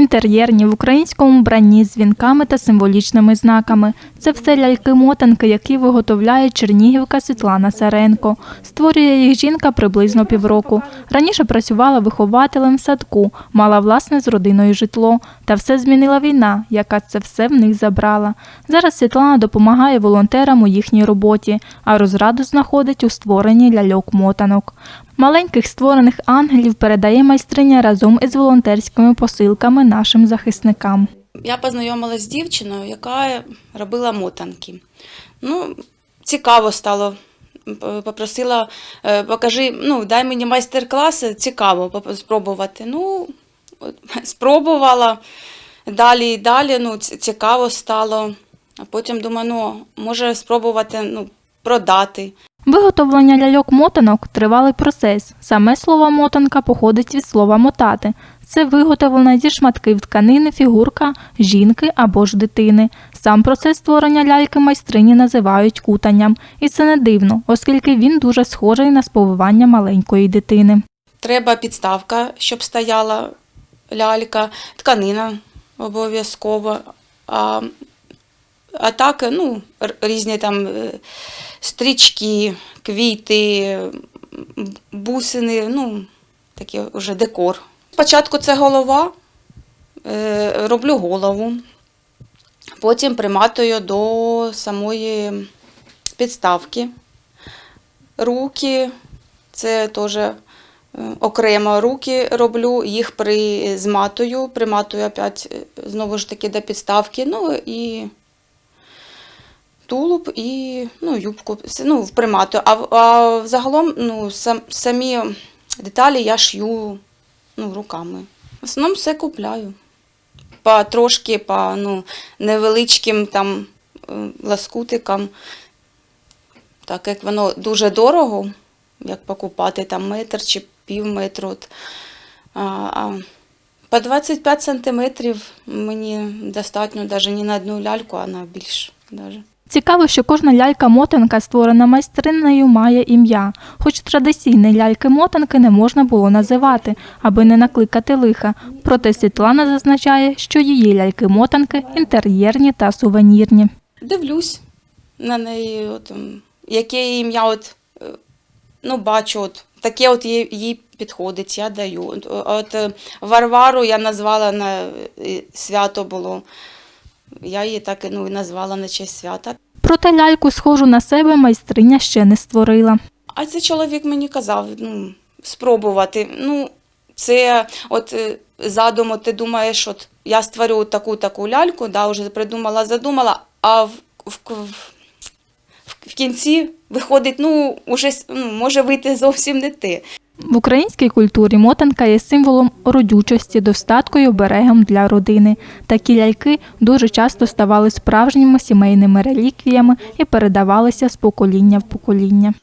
Інтер'єрні в українському вбранні з вінками та символічними знаками. Це все ляльки-мотанки, які виготовляє чернігівка Світлана Саренко. Створює їх жінка приблизно півроку. Раніше працювала вихователем в садку, мала власне з родиною житло. Та все змінила війна, яка це все в них забрала. Зараз Світлана допомагає волонтерам у їхній роботі, а розраду знаходить у створенні ляльок-мотанок. Маленьких створених ангелів передає майстриня разом із волонтерськими посилками нашим захисникам. Я познайомилася з дівчиною, яка робила мотанки. Ну, цікаво стало. Попросила, е, покажи, ну, дай мені майстер-клас, цікаво спробувати. Ну, спробувала. Далі і далі, ну, цікаво стало. А потім думаю, ну, може спробувати ну, продати. Виготовлення ляльок-мотанок тривалий процес. Саме слово мотанка походить від слова мотати. Це виготовлена зі шматків тканини фігурка жінки або ж дитини. Сам процес створення ляльки майстрині називають кутанням. І це не дивно, оскільки він дуже схожий на сповивання маленької дитини. Треба підставка, щоб стояла лялька, тканина обов'язково. А, а так, ну, різні там е, стрічки, квіти, бусини, ну, такий вже декор. Спочатку це голова, е, роблю голову, потім приматую до самої підставки. Руки, це теж е, окремо руки роблю, їх призматую, приматую опять е, знову ж таки до підставки. Ну і тулуб і ну, юбку ну, приматую. А, а взагалом ну, сам, самі деталі я шью ну, руками. В основному все купляю. По трошки по ну, невеличким там е, ласкутикам. Так як воно дуже дорого, як покупати там метр чи пів метру. А, а по 25 сантиметрів мені достатньо навіть не на одну ляльку, а на більше. Даже. Цікаво, що кожна лялька-мотанка, створена майстринею, має ім'я, хоч традиційні ляльки-мотанки не можна було називати, аби не накликати лиха. Проте Світлана зазначає, що її ляльки-мотанки інтер'єрні та сувенірні. Дивлюсь на неї, от, яке ім'я от, е, ну, бачу, от, таке от їй, підходить, я даю. От, от е, Варвару я назвала на е, свято було. Я її так ну, і назвала на честь свята. Проте ляльку, схожу на себе, майстриня ще не створила. А цей чоловік мені казав, ну, спробувати. Ну, це от е, задум, от ти думаєш, от я створю таку таку ляльку, да, вже придумала, задумала, а в, в, в, в кінці виходить, ну, уже ну, може вийти зовсім не те. В українській культурі мотанка є символом родючості, достатку і оберегом для родини. Такі ляльки дуже часто ставали справжніми сімейними реліквіями і передавалися з покоління в покоління.